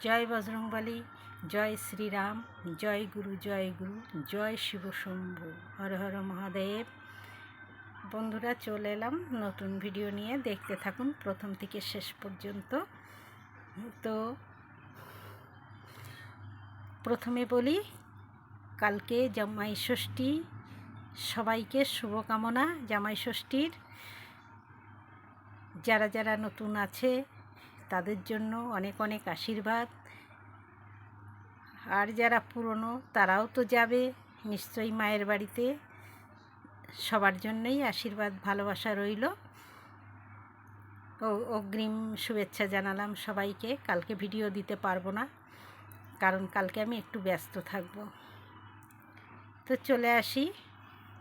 জয় বজরংবলী, জয় শ্রীরাম, জয় গুরু জয় গুরু, জয় শিব শম্ভু। হর হর মহাদেব। বন্ধুরা, চলে এলাম নতুন ভিডিও নিয়ে। দেখতে থাকুন প্রথম থেকে শেষ পর্যন্ত। তো প্রথমে বলি, কালকে জামাই ষষ্ঠী, সবাইকে শুভকামনা জামাই ষষ্ঠীর। যারা যারা নতুন আছে, তাদের জন্য অনেক অনেক আশীর্বাদ। আর যারা পুরনো, তারাও তো যাবে। নিশ্চয়ই মায়ের বাড়িতে। সবার জন্যই আশীর্বাদ, ভালোবাসা রইল। ও অগ্রিম শুভেচ্ছা জানালাম সবাইকে। কালকে ভিডিও দিতে পারব না, কারণ কালকে আমি একটু ব্যস্ত থাকব। তো চলে আসি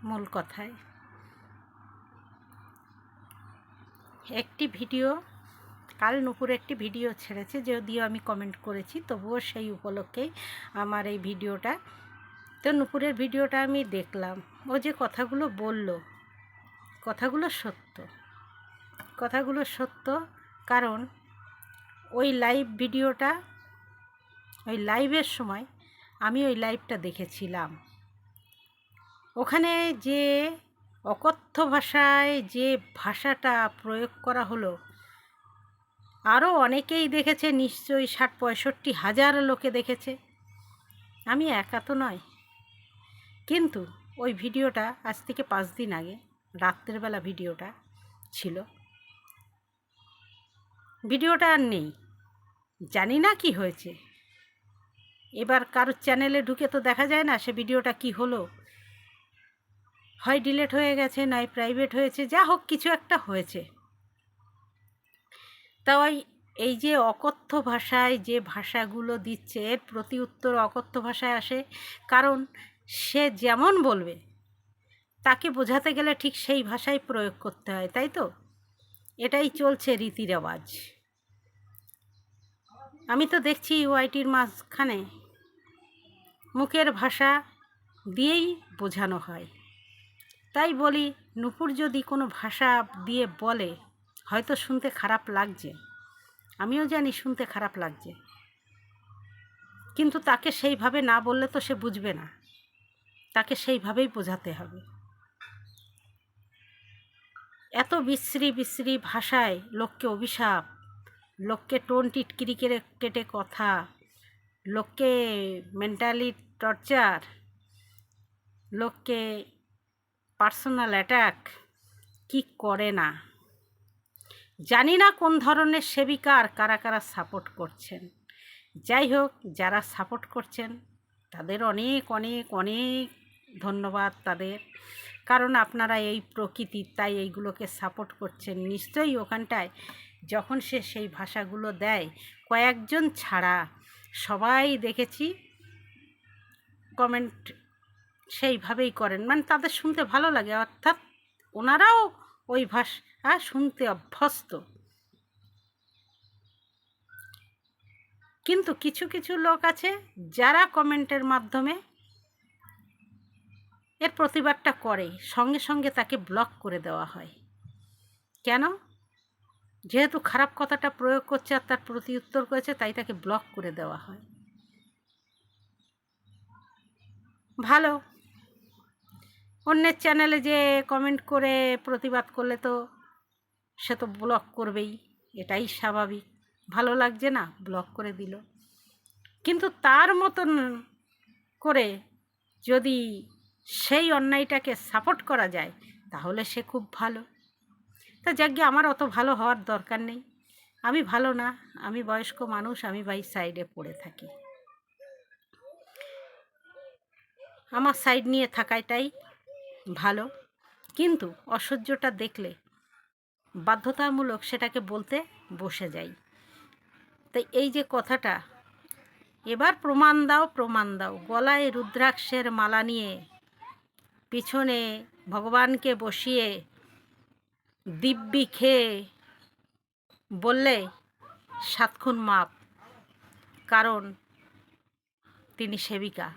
মূল কথায়। একটি ভিডিও কাল নুপুর একটি ভিডিও ছেড়েছে, যদিও আমি কমেন্ট করেছি, তবুও সেই উপলক্ষেই আমার এই ভিডিওটা। তো নুপুরের ভিডিওটা আমি দেখলাম। ও যে কথাগুলো বলল, কথাগুলো সত্য। কথাগুলো সত্য কারণ ওই লাইভ ভিডিওটা, ওই লাইভের সময় আমি ওই লাইভটা দেখেছিলাম। ওখানে যে অকথ্য ভাষায় যে ভাষাটা প্রয়োগ করা হলো আরও অনেকেই দেখেছে, নিশ্চয়ই ষাট পঁয়ষট্টি হাজার লোকে দেখেছে। আমি একা তো নয়। কিন্তু ওই ভিডিওটা আজ থেকে পাঁচ দিন আগে রাত্রেবেলা ভিডিওটা ছিল। ভিডিওটা আর নেই। জানি না কি হয়েছে। এবার কারোর চ্যানেলে ঢুকে তো দেখা যায় না সে ভিডিওটা কি হলো। হয় ডিলেট হয়ে গেছে, নয় প্রাইভেট হয়েছে, যা হোক, কিছু একটা হয়েছে। তাই এই যে অকথ্য ভাষায় যে ভাষাগুলো দিচ্ছে, এর প্রতি উত্তর অকথ্য ভাষায় আসে। কারণ সে যেমন বলবে, তাকে বোঝাতে গেলে ঠিক সেই ভাষাই প্রয়োগ করতে হয়, তাই তো? এটাই চলছে রীতি রেওয়াজ আমি তো দেখছি ওয়াইটির মাঝখানে মুখের ভাষা দিয়েই বোঝানো হয়। তাই বলি, নুপুর যদি কোনো ভাষা দিয়ে বলে হয়তো শুনতে খারাপ লাগছে। আমিও জানি শুনতে খারাপ লাগছে। কিন্তু তাকে সেইভাবে না বললে তো সে বুঝবে না। তাকে সেইভাবেই বোঝাতে হবে। এত বিশ্রী বিশ্রী ভাষায় লোককে অভিশাপ, লোককে টোন টিটকিরি কেটে কেটে কথা, লোককে মেন্টালি টর্চার, লোককে পার্সোনাল অ্যাটাক, কি করে না? জানি না কোন ধরনের সেবিকা আর কারা কারা সাপোর্ট করছেন। যাই হোক, যারা সাপোর্ট করছেন, তাদের অনেক অনেক অনেক ধন্যবাদ তাদের। কারণ আপনারা এই প্রকৃতি, তাই এইগুলোকে সাপোর্ট করছেন। নিশ্চয়ই ওখানটায় যখন সে সেই ভাষাগুলো দেয়, কয়েকজন ছাড়া সবাই দেখেছি কমেন্ট সেইভাবেই করেন। মানে তাদের শুনতে ভালো লাগে, অর্থাৎ ওনারাও ওই ভাষা শুনতে অভ্যস্ত। কিন্তু কিছু কিছু লোক আছে যারা কমেন্টের মাধ্যমে এর প্রতিবাদটা করে। সঙ্গে সঙ্গে তাকে ব্লক করে দেওয়া হয়। কেন? যেহেতু খারাপ কথাটা প্রয়োগ করছে আর তার প্রতি উত্তর করেছে, তাই তাকে ব্লক করে দেওয়া হয়। ভালো। অন্যের চ্যানেলে যে কমেন্ট করে প্রতিবাদ করলে তো সে তো ব্লক করবেই, এটাই স্বাভাবিক। ভালো লাগছে না ব্লক করে দিল। কিন্তু তার মতন করে যদি সেই অন্যায়টাকে সাপোর্ট করা যায়, তাহলে সে খুব ভালো। তা যাকে আমার অত ভালো হওয়ার দরকার নেই। আমি ভালো না, আমি বয়স্ক মানুষ, আমি বাই সাইডে পড়ে থাকি। আমার সাইড নিয়ে থাকাটাই ভালো। কিন্তু অসহ্যটা দেখলে বাধ্যতামূলক সেটাকে বলতে বসে যাই। তাই এই যে কথাটা, এবার প্রমাণ দাও প্রমাণ দাও। গলায় রুদ্রাক্ষের মালা নিয়ে, পিছনে ভগবানকে বসিয়ে দিব্যি খেয়ে বললে, সাতক্ষণ মাপ, কারণ তিনি সেবিকা।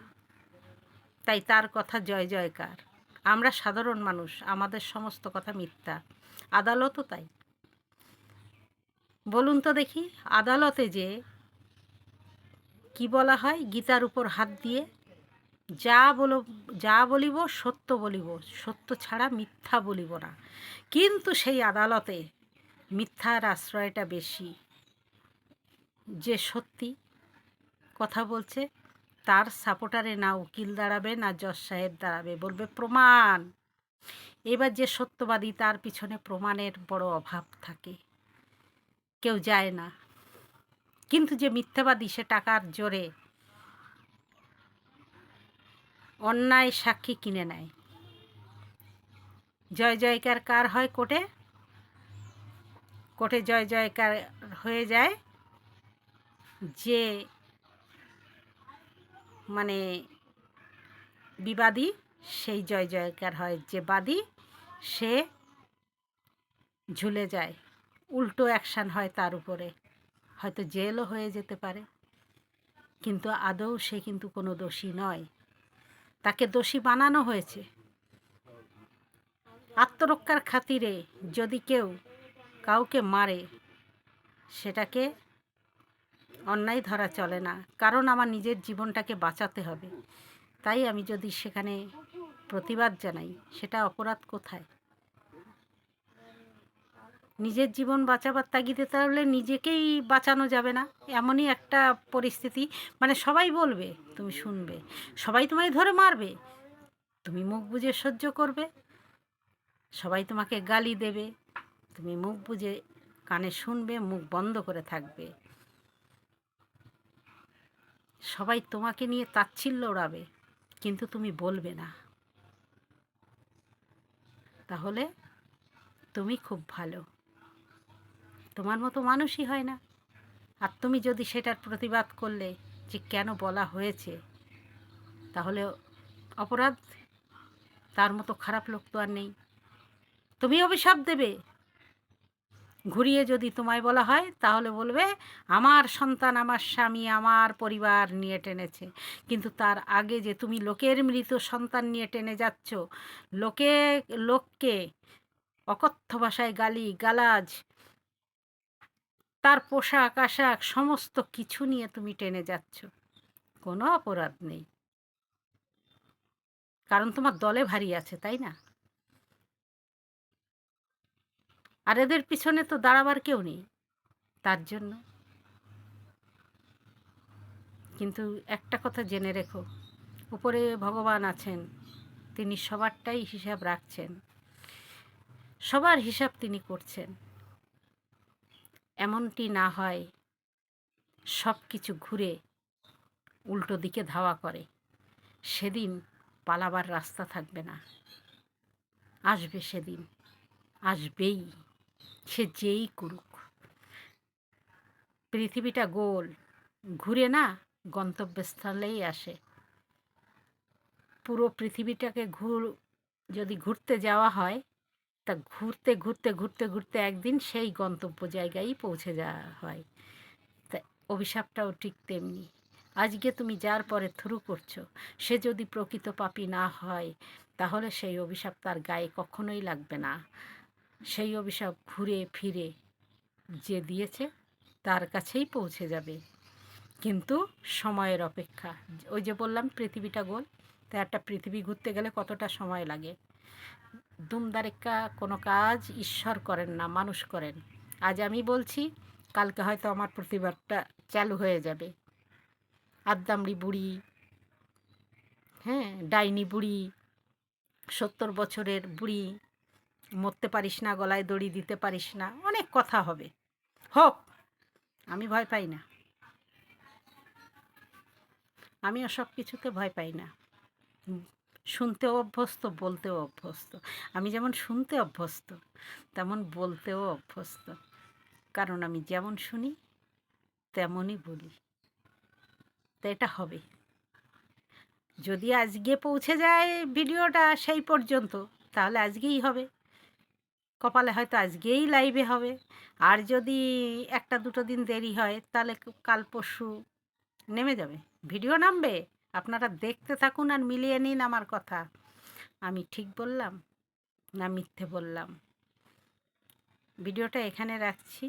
তাই তার কথা জয় জয়কার। আমরা সাধারণ মানুষ, আমাদের সমস্ত কথা মিথ্যা। আদালতও তাই। বলুন তো দেখি, আদালতে যে কি বলা হয়, গীতার উপর হাত দিয়ে, যা বলো, যা বলিব, সত্য বলিব, সত্য ছাড়া মিথ্যা বলিব না। কিন্তু সেই আদালতে মিথ্যার আশ্রয়টা বেশি। যে সত্যি কথা বলছে, তার সাপোর্টারে না উকিল দাঁড়াবে, না জজ সাহেব দাঁড়াবে, বলবে প্রমাণ। এবার যে সত্যবাদী, তার পিছনে প্রমাণের বড় অভাব থাকে। কেউ যায় না। কিন্তু যে মিথ্যাবাদী, সে টাকার জোরে অন্যায় সাক্ষী কিনে নেয়। জয় জয়কার কার হয় কোর্টে? কোর্টে জয় জয়কার হয়ে যায় যে মানে বিবাদী সেই জয় জয়কার হয় যে বাদী সে ঝুলে যায়। উল্টো অ্যাকশান হয় তার উপরে। হয়তো জেলও হয়ে যেতে পারে। কিন্তু আদৌ সে কিন্তু কোনো দোষী নয়। তাকে দোষী বানানো হয়েছে। আত্মরক্ষার খাতিরে যদি কেউ কাউকে মারে, সেটাকে অন্যায় ধরা চলে না। কারণ আমার নিজের জীবনটাকে বাঁচাতে হবে। তাই আমি যদি সেখানে প্রতিবাদ জানাই, সেটা অপরাধ কোথায়? নিজের জীবন বাঁচাবার তাগিদে তাহলে নিজেকেই বাঁচানো যাবে না। এমনই একটা পরিস্থিতি মানে সবাই বলবে, তুমি শুনবে, সবাই তোমায় ধরে মারবে, তুমি মুখ বুঝে সহ্য করবে, সবাই তোমাকে গালি দেবে, তুমি মুখ বুঝে কানে শুনবে, মুখ বন্ধ করে থাকবে। সবাই তোমাকে নিয়ে তাচ্ছিল্য ওড়াবে, কিন্তু তুমি বলবে না। তাহলে তুমি খুব ভালো। তোমার মতো মানুষই হয় না। আর তুমি যদি সেটার প্রতিবাদ করলে যে কেন বলা হয়েছে, তাহলে অপরাধ, তার মতো খারাপ লোক তো আর নেই। তুমি অভিশাপ দেবে। ঘুরিয়ে যদি তোমায় বলা হয়, তাহলে বলবে, আমার সন্তান, আমার স্বামী, আমার পরিবার নিয়ে টেনেছে। কিন্তু তার আগে যে তুমি লোকের মৃত সন্তান নিয়ে টেনে যাচ্ছ, লোকে, লোককে অকথ্য ভাষায় গালি, গালাজ, তার পোশাক, আশাক, সমস্ত কিছু নিয়ে তুমি টেনে যাচ্ছ, কোনো অপরাধ নেই। কারণ তোমার দলে ভারী আছে, তাই না? আর এদের পিছনে তো দাঁড়াবার কেউ নেই, তার জন্য। কিন্তু একটা কথা জেনে রেখো, উপরে ভগবান আছেন, তিনি সবারটাই হিসাব রাখছেন। সবার হিসাব তিনি করছেন। এমনটি না হয় সব কিছু ঘুরে উল্টো দিকে ধাওয়া করে। সেদিন পালাবার রাস্তা থাকবে না। আসবে সেদিন, আসবেই। সে যেই করুক। পৃথিবীটা গোল, ঘুরে না গন্তব্যস্থলেই আসে। পুরো পৃথিবীটাকে ঘুর, যদি ঘুরতে যাওয়া হয়, তা ঘুরতে ঘুরতে ঘুরতে ঘুরতে একদিন সেই গন্তব্য জায়গায় পৌঁছে যাওয়া হয়। তা অভিশাপটাও ঠিক তেমনি। আজকে তুমি যার পরে থ্রু করছ, সে যদি প্রকৃত পাপি না হয়, তাহলে সেই অভিশাপ তার গায়ে কখনোই লাগবে না। সেই অভিশাপ ঘুরে ফিরে যে দিয়েছে তার কাছেই পৌঁছে যাবে। কিন্তু সময়ের অপেক্ষা। ওই যে বললাম, পৃথিবীটা গোল তো একটা পৃথিবী ঘুরতে গেলে কতটা সময় লাগে? দুমদারেক্কা কোনো কাজ ঈশ্বর করেন না, মানুষ করেন। আজ আমি বলছি, কালকে হয়তো আমার প্রতিবাদটা চালু হয়ে যাবে। আদ্দামড়ি বুড়ি হ্যাঁ ডাইনি বুড়ি, সত্তর বছরের বুড়ি মরতে পারিস না, গলায় দড়ি দিতে পারিস না, অনেক কথা হবে। হোক, আমি ভয় পাই না। আমি সব কিছুতে ভয় পাই না। শুনতেও অভ্যস্ত, বলতেও অভ্যস্ত। আমি যেমন শুনতে অভ্যস্ত, তেমন বলতেও অভ্যস্ত। কারণ আমি যেমন শুনি, তেমনই বলি। তো এটা হবে। যদি আজকে পৌঁছে যায় ভিডিওটা সেই পর্যন্ত, তাহলে আজকেই হবে। কপালে হয়তো আজকেই লাইভে হবে। আর যদি একটা দুটো দিন দেরি হয়, তাহলে কাল পরশু নেমে যাবে। ভিডিও নামবে। আপনারা দেখতে থাকুন আর মিলিয়ে নিন আমার কথা। আমি ঠিক বললাম না মিথ্যে বললাম? ভিডিওটা এখানে রাখছি।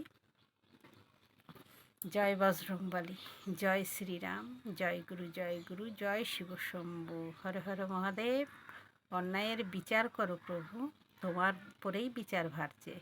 জয় বজরংবলী, জয় শ্রীরাম, জয় গুরু জয় গুরু, জয় শিব শম্ভু হর হর মহাদেব, অন্যায়ের বিচার করো প্রভু। তোমার পরেই বিচার ভারছে।